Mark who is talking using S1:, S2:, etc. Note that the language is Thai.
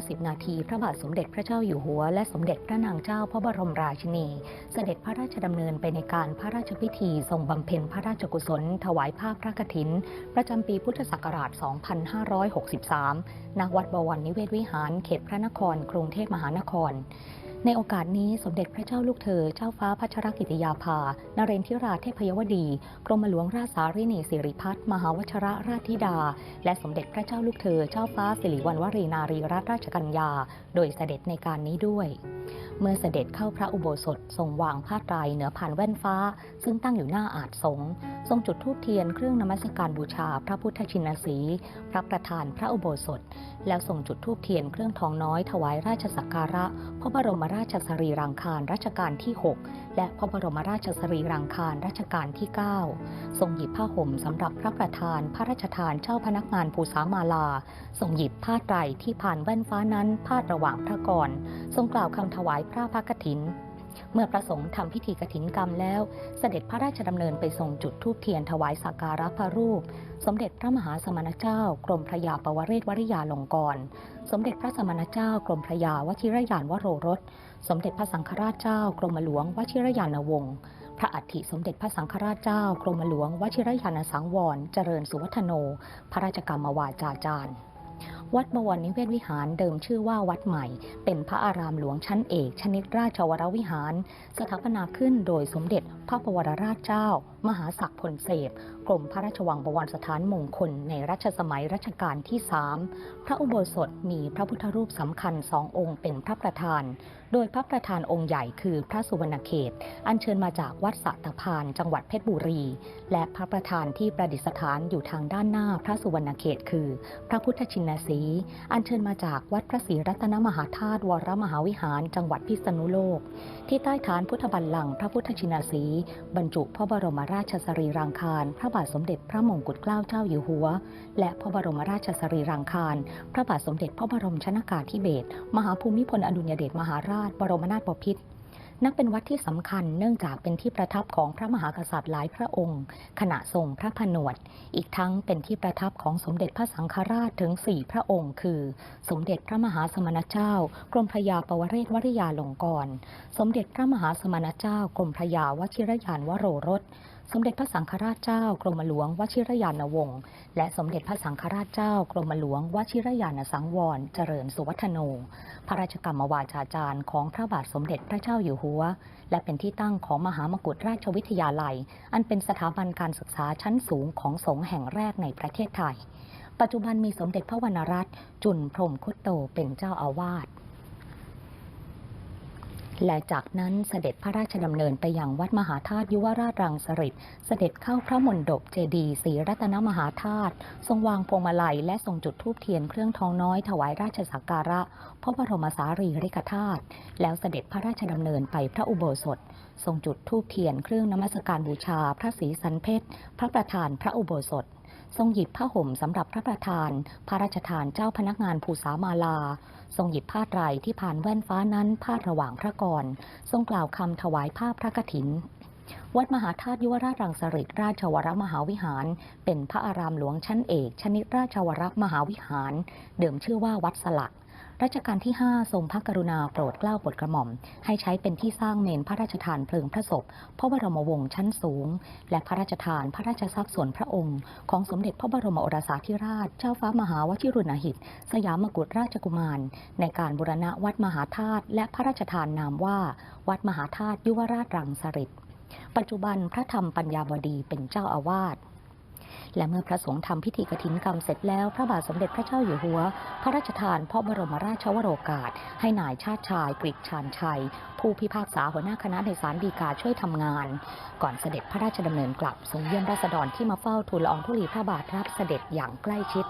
S1: 50 นาที พระบาทสมเด็จพระเจ้าอยู่หัว และสมเด็จพระนางเจ้าพระบรมราชินี เสด็จพระราชดำเนินไปในการพระราชพิธีทรงบำเพ็ญพระราชกุศล ถวายภาพพระกฐิน ประจำปีพุทธศักราช 2563 ณ วัดบวรนิเวศวิหาร เขตพระนคร กรุงเทพมหานคร ในโอกาสนี้สมเด็จพระเจ้าลูกเธอ เจ้าฟ้าพัชรกิติยาภา นเรนทิราเทพยวดี กรมหลวงราชสารินีสิริพัฒน์มหาวชรราชธิดา และสมเด็จพระเจ้าลูกเธอ เจ้าฟ้าสิริวัณวรีนารีรัตนราชกัญญา โดยเสด็จในการนี้ด้วย เมื่อเสด็จเข้าพระอุโบสถทรงวางผ้าไตรเหนือผ่านแว่นฟ้า ซึ่งตั้งอยู่หน้าอาจสงทรงจุดธูปเทียนเครื่องนมัสการบูชาพระพุทธชินสีพระประธานพระอุโบสถ แล้วส่งจุดธูปเทียนเครื่องทองน้อยถวายราชสักการะ พระบรมราชสรีรางคารรัชกาลที่ 6 และพระบรมราชสรีรางคารรัชกาลที่ 9 ทรงหยิบผ้าห่มสำหรับพระประธาน พระราชทานเจ้าพนักงานภูษามาลา ทรงหยิบผ้าไตรที่ผ่านแว่นฟ้านั้นพาดระหว่างพระกร ทรงกล่าวคำถวายพระพระกฐิน เมื่อประสงค์ทำพิธีกฐินกรรมแล้ว เสด็จพระราชดำเนินไปทรงจุดธูปเทียนถวายสักการะพระรูป สมเด็จพระมหาสมณเจ้า กรมพระยาปวเรศวริยาลงกร สมเด็จพระสมณเจ้ากรมพระยาวชิรยานวโรรส สมเด็จพระสังฆราชเจ้ากรมหลวงวชิรยานวงศ์พระอัฐิสมเด็จพระสังฆราชเจ้ากรมหลวงวชิรยานสังวร เจริญสุวัฒโน พระราชกรรมวาจาจารย์ วัดบวรนิเวศวิหารเดิมชื่อว่าวัดใหม่ เป็นพระอารามหลวงชั้นเอก ชนิดราชวรวิหาร สถาปนาขึ้นโดยสมเด็จพระบวรราชเจ้า มหาศักดิ์พลเสพกรมพระราชวังบวรสถานมงคลในรัชสมัยรัชกาลที่สามพระอุโบสถมีพระพุทธรูปสำคัญสององค์เป็นพระประธาน โดยพระประธานองค์ใหญ่คือพระสุวรรณเขต อัญเชิญมาจากวัดสะตะพานจังหวัดเพชรบุรี และพระประธานที่ประดิษฐานอยู่ทางด้านหน้าพระสุวรรณเขต คือ พระพุทธชินสี อัญเชิญมาจากวัดพระศรีรัตนมหาธาตุวรมหาวิหาร จังหวัดพิษณุโลก ที่ใต้ฐานพุทธบัลลังก์พระพุทธชินสี บรรจุพระบรมราชสรีรางคาร พระบาทสมเด็จพระมงกุฎเกล้าเจ้าอยู่หัว และพระบรมราชสรีรางคาร พระบาทสมเด็จพระบรมชนากาธิเบศรมหาภูมิพลอดุลยเดชมหาราชบรมนาถบพิตรนับเป็นวัดที่สำคัญเนื่องจากเป็นที่ประทับของพระมหากษัตริย์หลายพระองค์ ขณะทรงพระผนวด อีกทั้งเป็นที่ประทับของสมเด็จพระสังฆราชถึง 4 พระองค์ คือ สมเด็จพระมหาสมณเจ้า กรมพระยาปวเรศวริยาลงกรณ์สมเด็จพระมหาสมณเจ้ากรมพระยาวชิรยานวโรรส สมเด็จพระสังฆราชเจ้ากรมหลวงวชิรยานวงศ์ และสมเด็จพระสังฆราชเจ้ากรมหลวงวชิรยานสังวร เจริญสุวัฒโน พระราชกรรมวาจาจารย์ของพระบาทสมเด็จพระเจ้าอยู่หัว และเป็นที่ตั้งของมหามกุฏราชวิทยาลัย อันเป็นสถาบันการศึกษาชั้นสูงของสงฆ์แห่งแรกในประเทศไทย ปัจจุบันมีสมเด็จพระวรรณรัตน์จุนพรมคุตโตเป็นเจ้าอาวาส และจากนั้นเสด็จพระราชดำเนินไปยังวัดมหาธาตุยุวราชรังสฤษเสด็จเข้าพระมณฑปเจดีย์ศรีรัตนมหาธาตุทรงวางพวงมาลัยและทรงจุดธูปเทียนเครื่องทองน้อยถวายราชสักการะ พระบรมสารีริกธาตุแล้วเสด็จพระราชดำเนินไปพระอุโบสถ ทรงจุดธูปเทียนเครื่องนมัสการบูชาพระศรีสันเพชรพระประธานพระอุโบสถ ทรงหยิบผ้าห่มสำหรับพระประธาน พระราชทานเจ้าพนักงานภูษามาลา ทรงหยิบผ้าไตรที่ผ่านแว่นฟ้านั้นพาดระหว่างพระกร ทรงกล่าวคำถวายผ้าพระกฐิน วัดมหาธาตุยุวราชรังสฤษราชวรมหาวิหาร เป็นพระอารามหลวงชั้นเอก ชนิดราชวรมหาวิหาร เดิมชื่อว่าวัดสลัก รัชกาลที่ 5 ทรงพระกรุณาโปรดเกล้าโปรดกระหม่อม ให้ใช้เป็นที่สร้างเมนพระราชทานเพลิงพระศพพระบรมวงศ์ชั้นสูง และพระราชทานพระราชทรัพย์ส่วนพระองค์ ของสมเด็จพระบรมโอรสาธิราช เจ้าฟ้ามหาวชิรุณหิต สยามกุฎราชกุมาร ในการบูรณะวัดมหาธาตุและพระราชทานนามว่า วัดมหาธาตุยุวราชรังสฤษปัจจุบันพระธรรมปัญญาบดีเป็นเจ้าอาวาส และเมื่อพระสงฆ์ทำพิธีกรถินกรรมเสร็จแล้ว พระบาทสมเด็จพระเจ้าอยู่หัว พระราชทานพระบรมราชวโรกาส ให้นายชาติชายกริชานชัย ผู้พิพากษาหัวหน้าคณะในศาลฎีกาช่วยทำงาน ก่อนเสด็จพระราชดำเนินกลับทรงเยี่ยมราษฎรที่มาเฝ้าทูลละอองธุลีพระบาทรับเสด็จอย่างใกล้ชิด